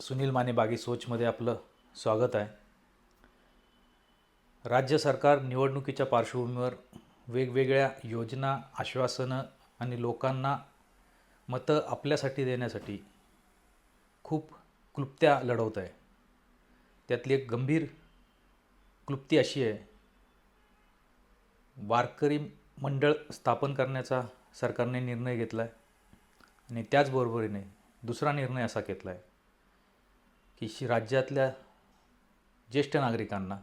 सुनील माने बागी सोचमध्ये आपलं स्वागत आहे. राज्य सरकार निवडणुकीच्या पार्श्वभूमीवर वेगवेगळ्या योजना आश्वासनं आणि लोकांना मतं आपल्यासाठी देण्यासाठी खूप क्लुप्त्या लढवत आहे. त्यातली एक गंभीर क्लुप्ती अशी आहे वारकरी मंडळ स्थापन करण्याचा सरकारने निर्णय घेतला आहे आणि त्याचबरोबरीने दुसरा निर्णय असा घेतला आहे की शि राज्यातल्या ज्येष्ठ नागरिकांना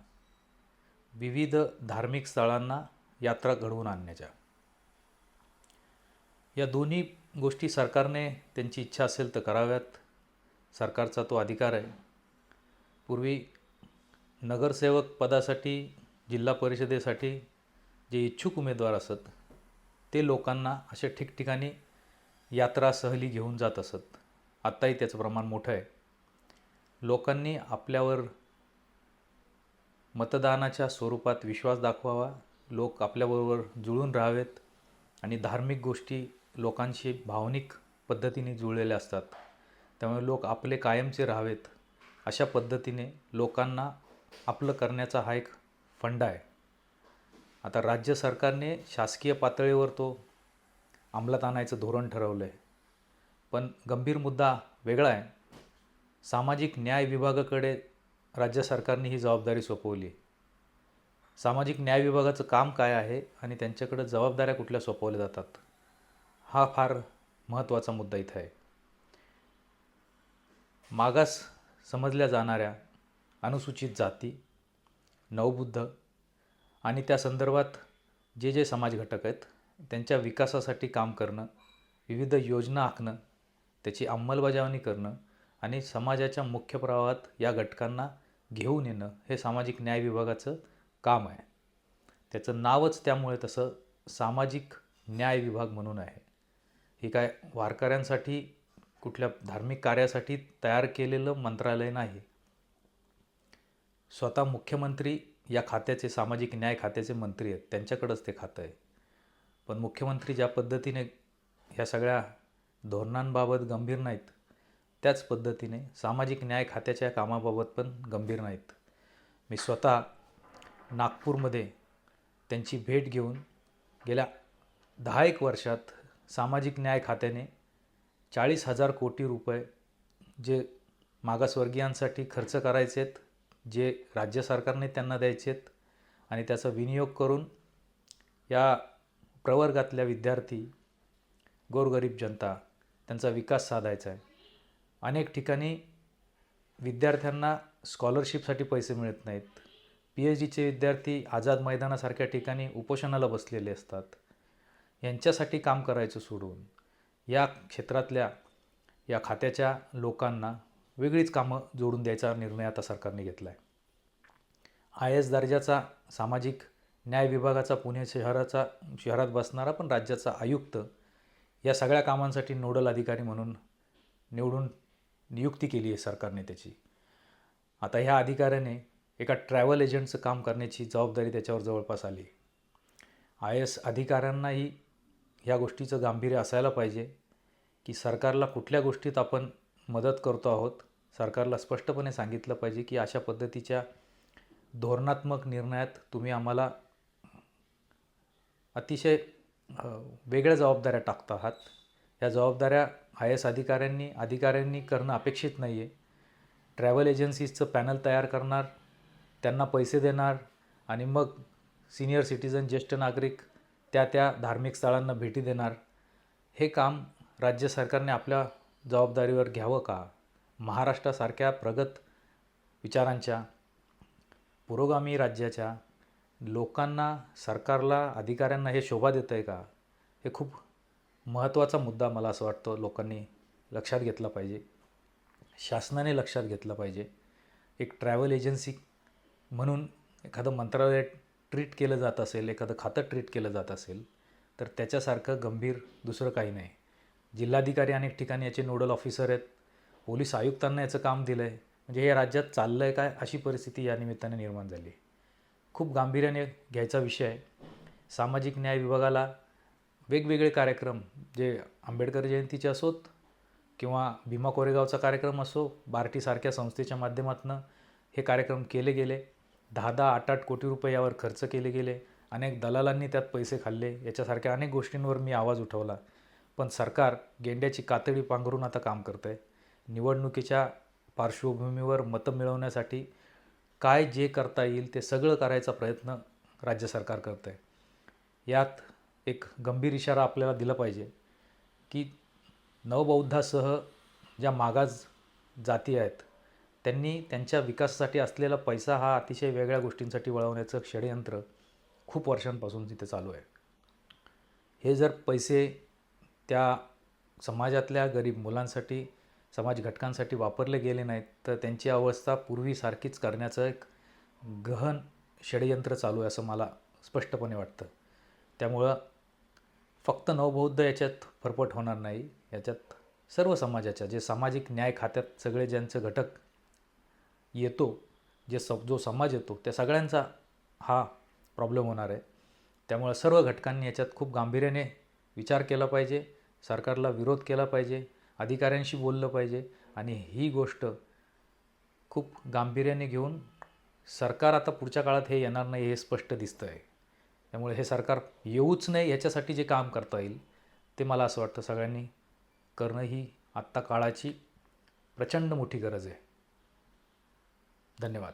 विविध धार्मिक स्थळांना यात्रा घडवून आणण्याच्या. या दोन्ही गोष्टी सरकारने त्यांची इच्छा असेल तर कराव्यात. सरकारचा तो अधिकार आहे. पूर्वी नगरसेवक पदासाठी जिल्हा परिषदेसाठी जे इच्छुक उमेदवार असत ते लोकांना अशा ठिकठिकाणी यात्रा सहली घेऊन जात असत. आत्ताही त्याचं प्रमाण मोठं आहे. लोकांनी आपल्यावर मतदानाच्या स्वरूपात विश्वास दाखवावा. लोक आपल्याबरोबर जुळून राहावेत आणि धार्मिक गोष्टी लोकांशी भावनिक पद्धतीने जुळलेल्या असतात. त्यामुळे लोक आपले कायमचे राहावेत. अशा पद्धतीने लोकांना आपलं करण्याचा हा एक फंडा आहे. आता राज्य सरकारने शासकीय पातळीवर तो अंमलात आणायचं धोरण ठरवलं आहे पण गंभीर मुद्दा वेगळा आहे. सामाजिक न्याय विभागाकडे राज्य सरकारने ही जबाबदारी सोपवली सामाजिक न्याय विभागाचं काम काय आहे आणि त्यांच्याकडं जबाबदाऱ्या कुठल्या सोपवल्या जातात? हा फार महत्त्वाचा मुद्दा इथं आहे. मागास समजल्या जाणाऱ्या अनुसूचित जाती नवबुद्ध आणि त्या संदर्भात जे जे समाज घटक आहेत त्यांच्या विकासासाठी काम करणं विविध योजना आखणं त्याची अंमलबजावणी करणं आणि समाजाच्या मुख्य प्रवाहात या घटकांना घेऊन येणं हे सामाजिक न्याय विभागाचं काम आहे. त्याचं नावच त्यामुळे तसं सामाजिक न्याय विभाग म्हणून आहे. ही काय वारकऱ्यांसाठी कुठल्या धार्मिक कार्यासाठी तयार केलेलं मंत्रालय नाही. स्वतः मुख्यमंत्री या खात्याचे सामाजिक न्याय खात्याचे मंत्री आहेत. त्यांच्याकडंच ते खातं आहे. पण मुख्यमंत्री ज्या पद्धतीने ह्या सगळ्या धोरणांबाबत गंभीर नाहीत त्याच पद्धतीने सामाजिक न्याय खात्याच्या कामाबाबत पण गंभीर नाहीत. मी स्वतः नागपूरमध्ये त्यांची भेट घेऊन गेल्या दहा एक वर्षात सामाजिक न्याय खात्याने चाळीस हजार कोटी रुपये जे मागासवर्गीयांसाठी खर्च करायचे आहेत जे राज्य सरकारने त्यांना द्यायचे आहेत आणि त्याचा विनियोग करून या प्रवर्गातल्या विद्यार्थी गोरगरीब जनता त्यांचा विकास साधायचा आहे. अनेक ठिकाणी विद्यार्थ्यांना स्कॉलरशिपसाठी पैसे मिळत नाहीत. पी एच डीचे विद्यार्थी आझाद मैदानासारख्या ठिकाणी उपोषणाला बसलेले असतात. यांच्यासाठी काम करायचं सोडून या क्षेत्रातल्या या खात्याच्या लोकांना वेगळीच कामं जोडून द्यायचा निर्णय आता सरकारने घेतला आहे आय एस दर्जाचा सामाजिक न्याय विभागाचा पुणे शहराचा शहरात बसणारा पण राज्याचा आयुक्त या सगळ्या कामांसाठी नोडल अधिकारी म्हणून निवडून नियुक्ती केली आहे सरकारने त्याची. आता ह्या अधिकाऱ्याने एका ट्रॅव्हल एजंटचं काम करण्याची जबाबदारी त्याच्यावर जवळपास आली. आय एस अधिकाऱ्यांनाही ह्या गोष्टीचं गांभीर्य असायला पाहिजे की सरकारला कुठल्या गोष्टीत आपण मदत करतो आहोत सरकारला स्पष्टपणे सांगितलं पाहिजे की अशा पद्धतीच्या धोरणात्मक निर्णयात तुम्ही आम्हाला अतिशय वेगळ्या जबाबदाऱ्या टाकत आहात. या जबाबदाऱ्या आय एस अधिकाऱ्यांनी अधिकाऱ्यांनी करणं अपेक्षित नाही आहे ट्रॅव्हल एजन्सीजचं पॅनल तयार करणार त्यांना पैसे देणार आणि मग सिनियर सिटीजन ज्येष्ठ नागरिक त्या त्या धार्मिक स्थळांना भेटी देणार. हे काम राज्य सरकारने आपल्या जबाबदारीवर घ्यावं का? महाराष्ट्रासारख्या प्रगत विचारांच्या पुरोगामी राज्याच्या लोकांना सरकारला अधिकाऱ्यांना हे शोभा देतं आहे का? हे खूप महत्त्वाचा मुद्दा मला असं वाटतं लोकांनी लक्षात घेतला पाहिजे. शासनाने लक्षात घेतलं पाहिजे. एक ट्रॅव्हल एजन्सी म्हणून एखादं मंत्रालय ट्रीट केलं जात असेल एखादं खातं ट्रीट केलं जात असेल तर त्याच्यासारखं गंभीर दुसरं काही नाही. जिल्हाधिकारी अनेक ठिकाणी याचे नोडल ऑफिसर आहेत. पोलीस आयुक्तांना याचं काम दिलं आहे म्हणजे हे राज्यात चाललं आहे काय अशी परिस्थिती या निमित्ताने निर्माण झाली खूप गांभीर्याने घ्यायचा विषय आहे. सामाजिक न्याय विभागाला वेगवेगळे कार्यक्रम जे आंबेडकर जयंतीचे असोत किंवा भीमा कोरेगावचा कार्यक्रम असो बार्टीसारख्या संस्थेच्या माध्यमातून हे कार्यक्रम केले गेले. दहा दहा आठ आठ कोटी रुपये यावर खर्च केले गेले. अनेक दलालांनी त्यात पैसे खाल्ले. याच्यासारख्या अनेक गोष्टींवर मी आवाज उठवला. पण सरकार गेंड्याची कातडी पांघरून आता काम करतं आहे निवडणुकीच्या पार्श्वभूमीवर मतं मिळवण्यासाठी काय जे करता येईल ते सगळं करायचा प्रयत्न राज्य सरकार करतं आहे यात एक गंभीर इशारा आपल्याला दिला पाहिजे की नवबौद्धासह ज्या मागास जाती आहेत त्यांनी त्यांच्या विकासासाठी असलेला पैसा हा अतिशय वेगळ्या गोष्टींसाठी वळवण्याचं षडयंत्र खूप वर्षांपासून तिथे चालू आहे. हे जर पैसे त्या समाजातल्या गरीब मुलांसाठी समाज घटकांसाठी वापरले गेले नाहीत तर त्यांची अवस्था पूर्वीसारखीच करण्याचं एक गहन षडयंत्र चालू आहे असं मला स्पष्टपणे वाटतं. त्यामुळं फक्त नवबौद्ध याच्यात फरफट होणार नाही याच्यात सर्व समाजाच्या जे सामाजिक न्याय खात्यात सगळे ज्यांचं घटक येतो जे स जो समाज येतो त्या सगळ्यांचा हा प्रॉब्लेम होणार आहे. त्यामुळं सर्व घटकांनी याच्यात खूप गांभीर्याने विचार केला पाहिजे सरकारला विरोध केला पाहिजे अधिकाऱ्यांशी बोललं पाहिजे आणि ही गोष्ट खूप गांभीर्याने घेऊन सरकार आता पुढच्या काळात हे येणार नाही हे स्पष्ट दिसतं आहे त्यामुळे हे सरकार येऊच नाही याच्यासाठी जे काम करता येईल ते मला असं वाटतं सगळ्यांनी करणं ही आत्ता काळाची प्रचंड मोठी गरज आहे. धन्यवाद.